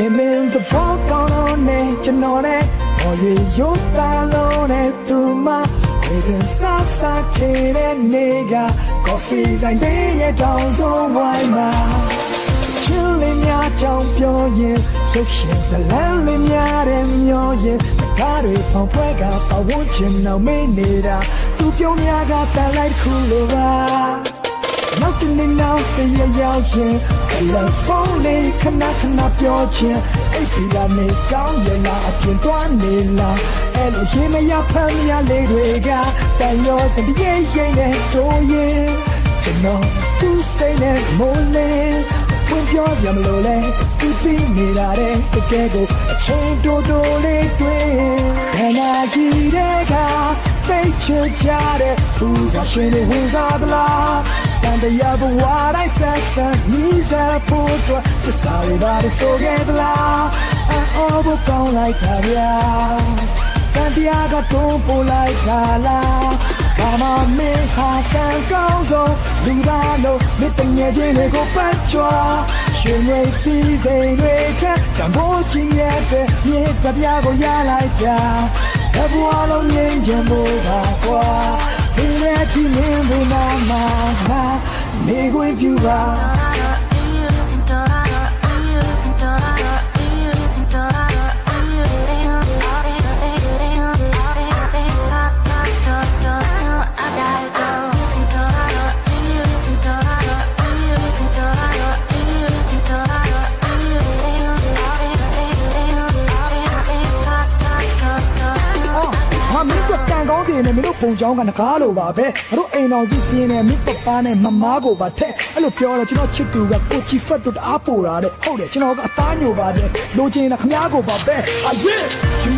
ခင်မင်း the fall ကောင်းလို့နေကျွန်တော်နဲ့ဘော်ရီရုပ်သားလုံးနဲ့သူမဝေစင်ဆာဆာခေတဲ့နေက coffee ဆိုင်လေးရဲ့တောင်ဆုံးဝိုင်းမှာချစ်လေးများကြောင့်ပြောရင်ရုပ်ရှင်ဇလန်းလေးများတဲ့မျောရင်စကားတွေပေါင်ဖွဲကပဝန်းကျင်အောင်မင်းနေတာသူပြောများကတန်လိုက်ခုလိုပါ နောက်တနေ့နောက်တရရောက်ရင်တယ်လီဖုန်းလေးခဏခဏပြောချင်းအိပ်ပြီးလာနေကောင်းရလားအပြင်သွားနေလားအဲ့လိုရင်မရဖမ်းမရလေးတွေကတန်ရောစပြည့်ရင်နဲ့တို့ရင်ကျွန်တော်သူစိတ်နဲ့မိုးလေးဝင်ပြောပြမလို့လဲဒီပြီးနေတာတဲ့တကယ်ကိုအချိန်တိုတိုလေးတွေ့ခဏကြီးတဲ့ကပိတ်ချကြတဲ့ဘူးစားရှင်တွေဝင်စားသလား And the other what I said, son, he's a poor boy. The sorry about it, so get la. And all but down like a yeah. And the other don't pull like a la. Come on, me, I can't go so. Do that, no, me, the near they go back to Shin way season, wait, I'm watching yet. Me, the Biago, yeah, like that. Everyone, yeah, yeah, move out. ဒီနေ့ဒီနေ့ဘုနာမှာငါနေခွင့်ပြုပါဟာမ င်းတို့ တန်ကောင်းစီနေမင်းတို့ပုံချောင်းကနကားလိုပါပဲငါတို့အိမ်တော်ကြီးစီးနေမင်းပပားနဲ့မမားကိုပါထက်အဲ့လိုပြောတော့ကျွန်တော်ချစ်သူကကိုချီဖတ်တို့တအားပိုတာတဲ့ဟုတ်တယ်ကျွန်တော်ကအသားညိုပါတယ်လိုချင်တာခမားကိုပါပဲအာယေယူပြီးနေမှာချစ်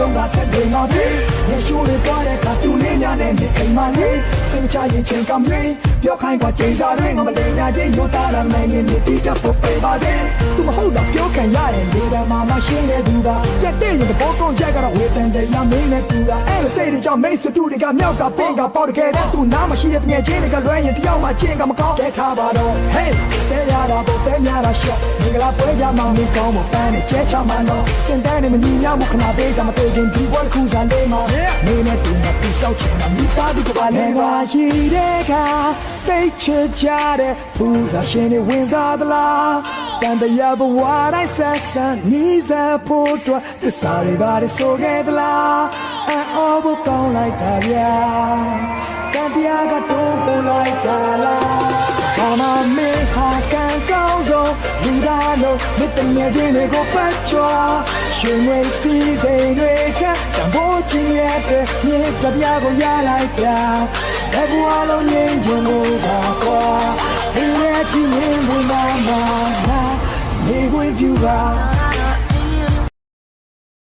စောကဟိုတော့ကထက်နေမှာပဲရေရှိုးလေးသွားတဲ့ကတူလေးများနဲ့နေအိမ်မှာလေးသင်ချရင်ချင်းကမင်းပြောခိုင်းကချိန်စားတွေငါမလေးညာချင်းယူတာရမယ်နေနေတိတက်ဖို့ပေးပါစေသူမဟုတ်တော့ပြောခံရရင်ဒီတမှာမရှင်းတဲ့သူကပြတ်တဲ့ရင်သဘောကောင်းချက်ကတော့ဝေတန်တယ်ရမင်းနဲ့သူကအဲ့လိုစိတ်တွေကြောင့်မိတ်ဆွေတူတွေကမြောက်ကပင်ကပေါက်တကယ်တဲ့သူနားမရှိတဲ့ငယ်ချင်းတွေကလွှဲရင်တယောက်မှချင်းကမကောင်းတဲ့ထားပါတော့ Hey တဲ့ရတာပေါ့တဲ့ ညာတာရှော့ဒီကလာပွဲကြမှာမင်းကောင်းမပန်းနဲ့ကျဲချမှန်တော့စင်တန်းနဲ့မညီ nhau မခဏသေးကမသေးခင်ဒီဘဝခုစားလေးမှာနေနဲ့တူမပြီးဆောက်ချင်တာမိသားစုကပါလဲပါရှိတဲ့ကတိတ်ချကြတဲ့ပူစားရှင်တွေဝင်စားသလားတန်တရားဘဝတိုင်းဆက်ဆံနီးစပ်ဖို့အတွက်သစ္စာတွေပါဆိုခဲ့သလားအော်ဘကောင်းလိုက်တာဗျာတန်တရားကတော့ပုံလိုက်တာလား Come on, me, I can go so. We don't know, me, the near the go back to. She may see, they wait, and watching yet, me, the Biago, ya like that. Everyone on the engine over. We let you in with my mama. Me with you,